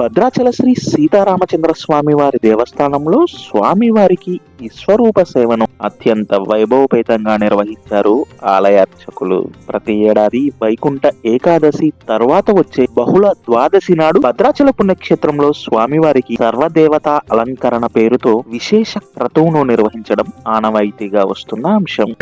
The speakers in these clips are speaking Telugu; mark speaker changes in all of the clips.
Speaker 1: భద్రాచల శ్రీ సీతారామచంద్ర స్వామి వారి దేవస్థానంలో స్వామివారికి విశ్వరూప సేవను అత్యంత వైభవపేతంగా నిర్వహించారు ఆలయార్చకులు. ప్రతి ఏడాది వైకుంఠ ఏకాదశి తర్వాత వచ్చే బహుళ ద్వాదశి నాడు భద్రాచల పుణ్యక్షేత్రంలో స్వామివారికి సర్వదేవత అలంకరణ పేరుతో విశేష క్రతువును నిర్వహించడం ఆనవాయితీగా వస్తున్న అంశం.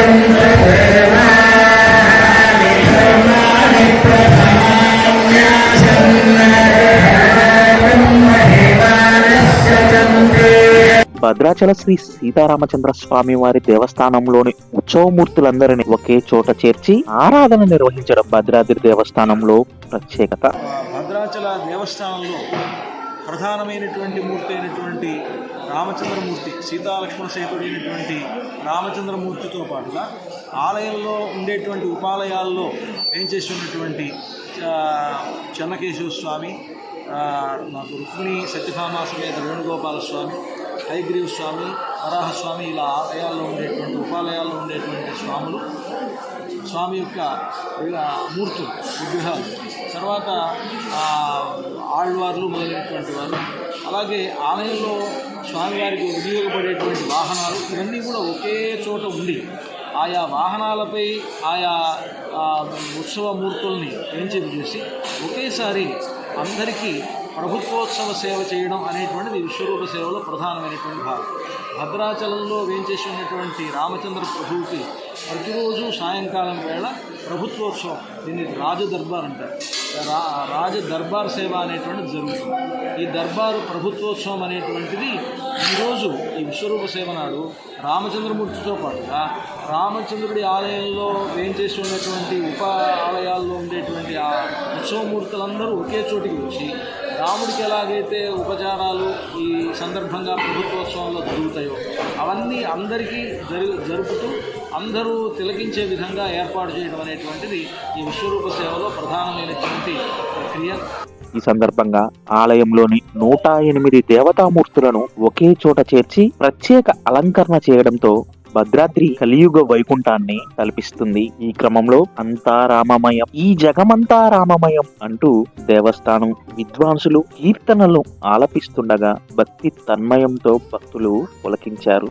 Speaker 1: భద్రాచల శ్రీ సీతారామచంద్ర స్వామి వారి దేవస్థానంలోని ఉత్సవమూర్తులందరినీ ఒకే చోట చేర్చి ఆరాధన నిర్వహించడం భద్రాద్రి దేవస్థానంలో ప్రత్యేకత.
Speaker 2: భద్రాచల దేవస్థానంలో ప్రధానమైనటువంటి మూర్తి అయినటువంటి రామచంద్రమూర్తి సీతాలక్ష్మణ సహితుడైనటువంటి రామచంద్రమూర్తితో పాటుగా ఆలయంలో ఉండేటువంటి ఉపాలయాల్లో ఏం చేసి ఉన్నటువంటి చెన్నకేశవ స్వామి ఆ, మాకు రుక్మిణి సత్యభామా సమేత వేణుగోపాల స్వామి హైగ్రీవ్ స్వామి వరాహస్వామి ఇలా ఆలయాల్లో ఉండేటువంటి ఉపాలయాల్లో ఉండేటువంటి స్వాములు. స్వామి యొక్క ఆ, మూర్తులు విగ్రహాలు. తర్వాత ఆళ్వార్లు మొదలైనటువంటి వారు. అలాగే ఆలయంలో స్వామివారికి వినియోగపడేటువంటి వాహనాలు ఇవన్నీ కూడా ఒకే చోట ఉండి ఆయా వాహనాలపై ఆయా ఉత్సవ మూర్తుల్ని వేంచేపు చేసి ఒకేసారి అందరికీ ప్రభుత్వోత్సవ సేవ చేయడం అనేటువంటిది విశ్వరూప సేవలో ప్రధానమైనటువంటి భాగం. భద్రాచలంలో వేయించేసి ఉన్నటువంటి రామచంద్ర ప్రభువుకి ప్రతిరోజు సాయంకాలం వేళ ప్రభుత్వోత్సవం. దీన్ని రాజ దర్బార్ అంటారు. రా రాజ దర్బార్ సేవ అనేటువంటిది జరుగుతుంది. ఈ దర్బారు ప్రభుత్వోత్సవం అనేటువంటిది ఈరోజు ఈ విశ్వరూప సేవ నాడు రామచంద్రమూర్తితో పాటుగా రామచంద్రుడి ఆలయంలో వేయించేసి ఉన్నటువంటి ఉప ఆలయాల్లో ఉండేటువంటి ఆ ఉత్సవమూర్తులందరూ ఒకే చోటికి వచ్చి రాముడికి ఎలాగైతే ఉపచారాలు ఈ సందర్భంగా ప్రభుత్వోత్సవంలో జరుగుతాయో అవన్నీ అందరికీ జరు జరుపుతూ అందరూ తిలకించే విధంగా ఏర్పాటు చేయడం అనేటువంటిది ఈ విశ్వరూప సేవలో ప్రధానమైనటువంటి ప్రక్రియ.
Speaker 1: ఈ సందర్భంగా ఆలయంలోని నూట ఎనిమిది దేవతామూర్తులను ఒకే చోట చేర్చి ప్రత్యేక అలంకరణ చేయడంతో భద్రాద్రి కలియుగ వైకుంఠాన్ని కల్పిస్తుంది. ఈ క్రమంలో అంతా రామమయం ఈ జగమంతా రామమయం అంటూ దేవస్థానం విద్వాంసులు కీర్తనలు ఆలపిస్తుండగా భక్తి తన్మయంతో భక్తులు పులకించారు.